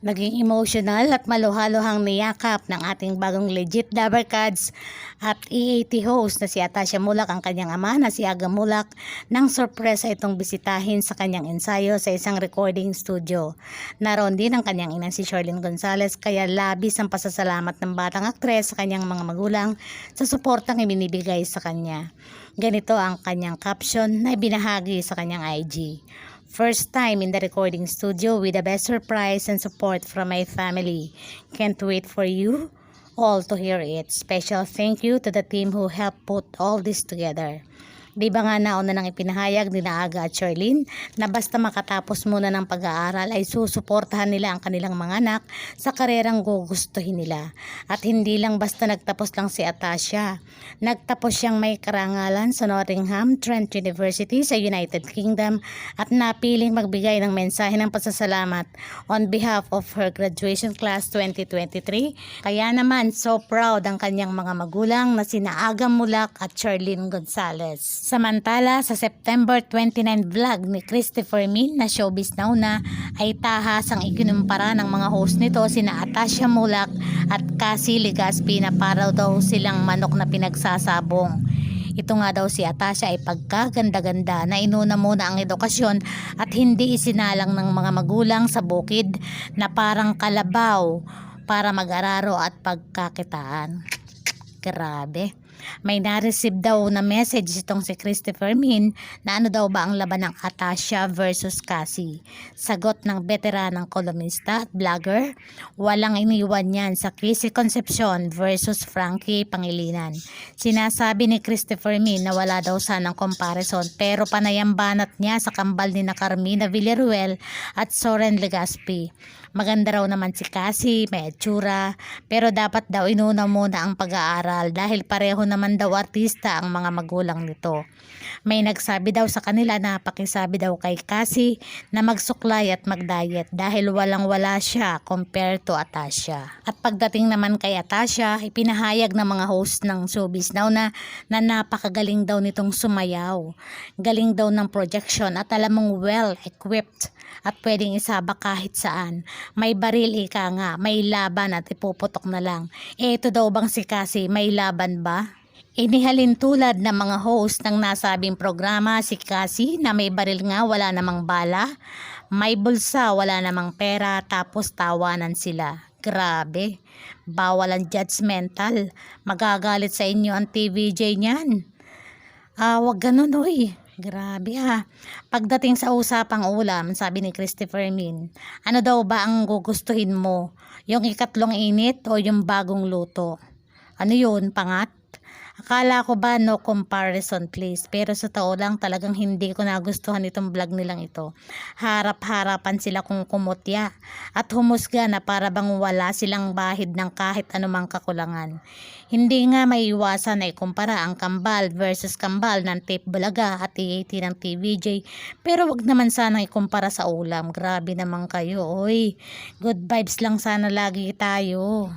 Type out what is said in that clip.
Naging emotional at maluhaluhang niyakap ng ating bagong legit Dabber Cards at EAT host na si Atasha Mulak ang kanyang ama na si Aga Mulak nang sorpresa itong bisitahin sa kanyang ensayo sa isang recording studio. Naroon din ang kanyang ina si Sherlyn Gonzalez kaya labis ang pasasalamat ng batang aktres sa kanyang mga magulang sa suportang ibinibigay sa kanya. Ganito ang kanyang caption na ibinahagi sa kanyang IG. First time in the recording studio with the best surprise and support from my family. Can't wait for you all to hear it. Special thank you to the team who helped put all this together. Di ba nga nauna nang ipinahayag ni Naaga at Charlene na basta makatapos muna ng pag-aaral ay susuportahan nila ang kanilang mga anak sa karerang gugustuhin nila. At hindi lang basta nagtapos lang si Atasha. Nagtapos siyang may karangalan sa Nottingham Trent University sa United Kingdom at napiling magbigay ng mensahe ng pasasalamat on behalf of her graduation class 2023. Kaya naman so proud ang kanyang mga magulang na sina Aga Mulak at Charlene Gonzalez. Samantala, sa September 29 vlog ni Christopher Min na Showbiz na ay tahas ang ikinumpara ng mga host nito sina Atasha Mulak at Cassie Legaspi na para daw silang manok na pinagsasabong. Ito nga daw si Atasha ay pagkaganda-ganda na inuna muna ang edukasyon at hindi isinalang ng mga magulang sa bukid na parang kalabaw para mag-araro at pagkakitaan. Grabe. May na-receive daw na message itong si Christopher Min na ano daw ba ang laban ng Atasha versus Cassie. Sagot ng veteranang kolumnista at vlogger, walang iniwan yan sa Chrissy Concepcion versus Frankie Pangilinan. Sinasabi ni Christopher Min na wala daw sanang comparison pero panayang banat niya sa kambal ni na Carmina Villaruel at Soren Legaspi. Maganda raw naman si Cassie, may etsura, pero dapat daw inuna muna ang pag-aaral dahil pareho naman daw artista ang mga magulang nito. May nagsabi daw sa kanila na pakisabi daw kay Cassie na magsuklay at magdiet dahil walang wala siya compared to Atasha. At pagdating naman kay Atasha, ipinahayag ng mga host ng Showbiz Now na, na napakagaling daw nitong sumayaw. Galing daw ng projection at alam mong well equipped at pwedeng isaba kahit saan. May baril ika nga, may laban at ipuputok na lang. Eh ito daw bang si Cassie, may laban ba? Inihalin tulad ng mga host ng nasabing programa si Cassie na may baril nga wala namang bala, may bulsa wala namang pera tapos tawanan sila. Grabe, bawal ang judgmental. Magagalit sa inyo ang TVJ niyan. Ah, wag ganun oy. Grabe ha. Pagdating sa usapang ulam, sabi ni Christopher Min, ano daw ba ang gugustuhin mo? Yung ikatlong init o yung bagong luto? Ano yun, pangat? Akala ko ba no comparison please pero sa tao lang talagang hindi ko nagustuhan itong vlog nilang ito. Harap-harapan sila kung kumutya at humusga na para bang wala silang bahid ng kahit anumang kakulangan. Hindi nga maiwasan na ikumpara ang kambal versus kambal ng tape bulaga at TAT ng TVJ pero wag naman sana ikumpara sa ulam. Grabe naman kayo oy. Good vibes lang sana lagi tayo.